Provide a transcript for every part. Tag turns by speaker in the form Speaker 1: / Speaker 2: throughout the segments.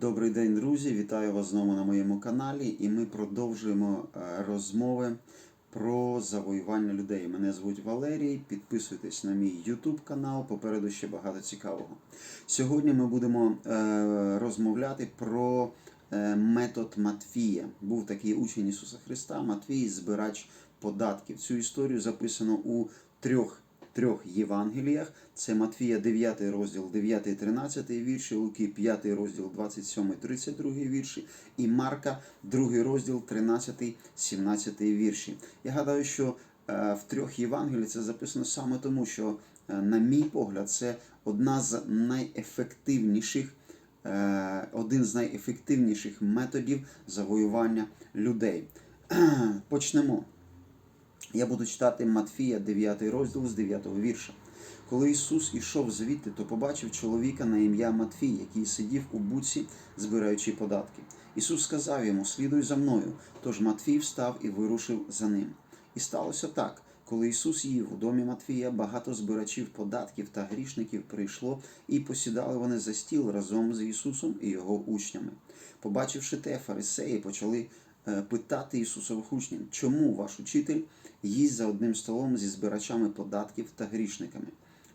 Speaker 1: Добрий день, друзі! Вітаю вас знову на моєму каналі, і ми продовжуємо е, розмови про завоювання людей. Мене звуть Валерій. Підписуйтесь на мій YouTube канал. Попереду ще багато цікавого. Сьогодні ми будемо е, розмовляти про е, метод Матфія. Був такий учень Ісуса Христа, Матвій, збирач податків. Цю історію записано у трьох трьох Євангеліях. Це Матфія 9 розділ, 9, 13 вірші, Луки 5 розділ, 27, 32 вірші, і Марка 2 розділ, 13, 17 вірші. Я гадаю, що е, в трьох Євангеліях це записано саме тому, що, е, на мій погляд, це одна з найефективніших. е, Один з найефективніших методів завоювання людей. Почнемо. Я буду читати Матфія, 9 розділ з 9 вірша. Коли Ісус ішов звідти, то побачив чоловіка на ім'я Матфій, який сидів у буці, збираючи податки. Ісус сказав йому: Слідуй за мною. Тож Матфій встав і вирушив за ним. І сталося так. Коли Ісус їв у домі Матфія, багато збирачів податків та грішників прийшло, і посідали вони за стіл разом з Ісусом і його учнями. Побачивши те, фарисеї почали питати Ісусових учнів, чому ваш учитель їсть за одним столом зі збирачами податків та грішниками.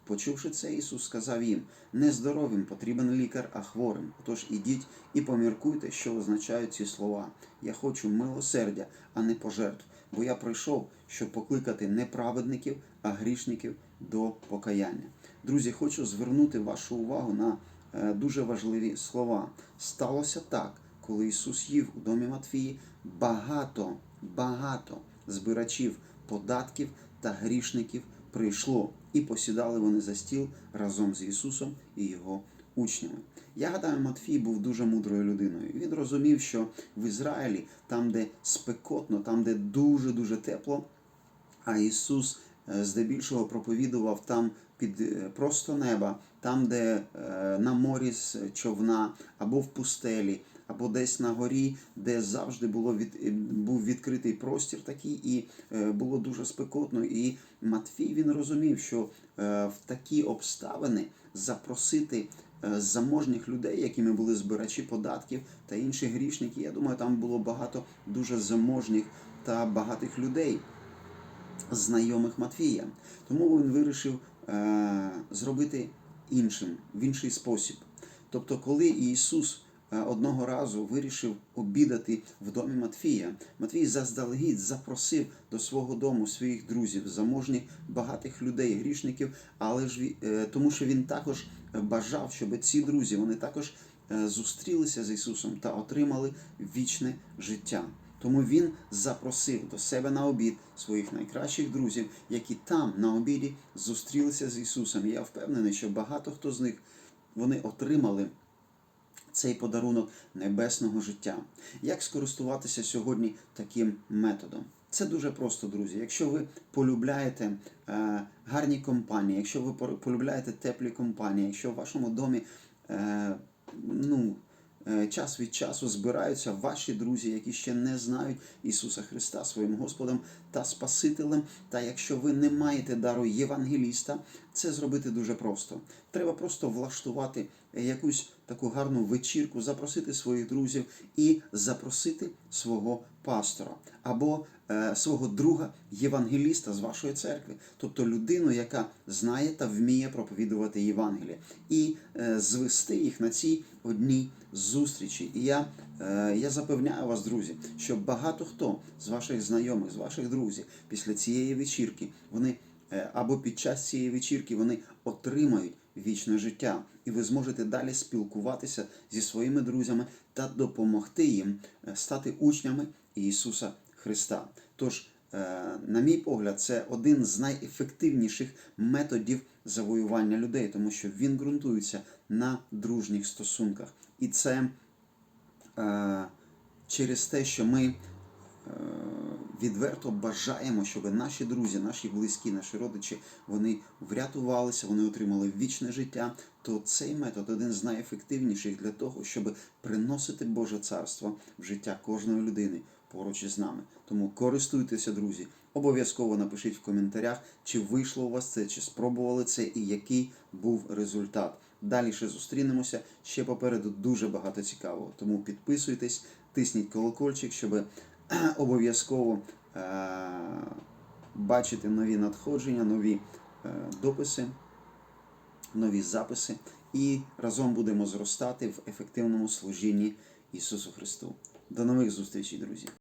Speaker 1: Почувши це, Ісус сказав їм: не здоровим потрібен лікар, а хворим. Отож ідіть і поміркуйте, що означають ці слова. Я хочу милосердя, а не пожертв, бо я прийшов, щоб покликати не праведників, а грішників до покаяння. Друзі, хочу звернути вашу увагу на е, дуже важливі слова. Сталося так, коли Ісус їв у домі Матфії, багато, багато збирачів податків та грішників прийшло, і посідали вони за стіл разом з Ісусом і його учнями. Я гадаю, Матфій був дуже мудрою людиною. Він розумів, що в Ізраїлі, там, де спекотно, там, де дуже дуже тепло, а Ісус е, здебільшого проповідував там під е, просто неба, там, де е, на морі з човна або в пустелі, або десь на горі, де завжди було від, е, був відкритий простір такий, і е, було дуже спекотно. І Матфій він розумів, що е, в такі обставини запросити заможних людей, якими були збирачі податків та інші грішники. Я думаю, там було багато дуже заможних та багатих людей знайомих Матвія. Тому він вирішив зробити іншим, в інший спосіб. Тобто, коли Ісус одного разу вирішив обідати в домі Матфія, Матвій заздалегідь запросив до свого дому своїх друзів, заможних багатих людей, грішників, але ж е, тому, що він також бажав, щоб ці друзі вони також е, зустрілися з Ісусом та отримали вічне життя. Тому він запросив до себе на обід своїх найкращих друзів, які там на обіді зустрілися з Ісусом. Я впевнений, що багато хто з них вони отримали цей подарунок небесного життя. Як скористуватися сьогодні таким методом? Це дуже просто, друзі. Якщо ви полюбляєте е, гарні компанії, якщо ви полюбляєте теплі компанії, якщо в вашому домі е, час від часу збираються ваші друзі, які ще не знають Ісуса Христа своїм Господом та Спасителем. Та якщо ви не маєте дару євангеліста, це зробити дуже просто. Треба просто влаштувати якусь таку гарну вечірку, запросити своїх друзів і запросити свого пастора або е, свого друга євангеліста з вашої церкви, тобто людину, яка знає та вміє проповідувати Євангеліє, і е, звести їх на цій одній зустрічі. І я, е, я запевняю вас, друзі, що багато хто з ваших знайомих, з ваших друзів після цієї вечірки, вони або під час цієї вечірки вони отримають вічне життя, і ви зможете далі спілкуватися зі своїми друзями та допомогти їм стати учнями Ісуса Христа. Тож, е, на мій погляд, це один з найефективніших методів завоювання людей, тому що він ґрунтується на дружніх стосунках. І це е, через те, що ми е, відверто бажаємо, щоб наші друзі, наші близькі, наші родичі вони врятувалися, вони отримали вічне життя. То цей метод один з найефективніших для того, щоб приносити Боже царство в життя кожної людини поруч із нами. Тому користуйтеся, друзі. Обов'язково напишіть в коментарях, чи вийшло у вас це, чи спробували це, і який був результат. Далі ще зустрінемося. Ще попереду дуже багато цікавого. Тому підписуйтесь, тисніть колокольчик, щоб обов'язково е- бачити нові надходження, нові е, дописи, нові записи. І разом будемо зростати в ефективному служінні Ісусу Христу. До нових зустрічей, друзі!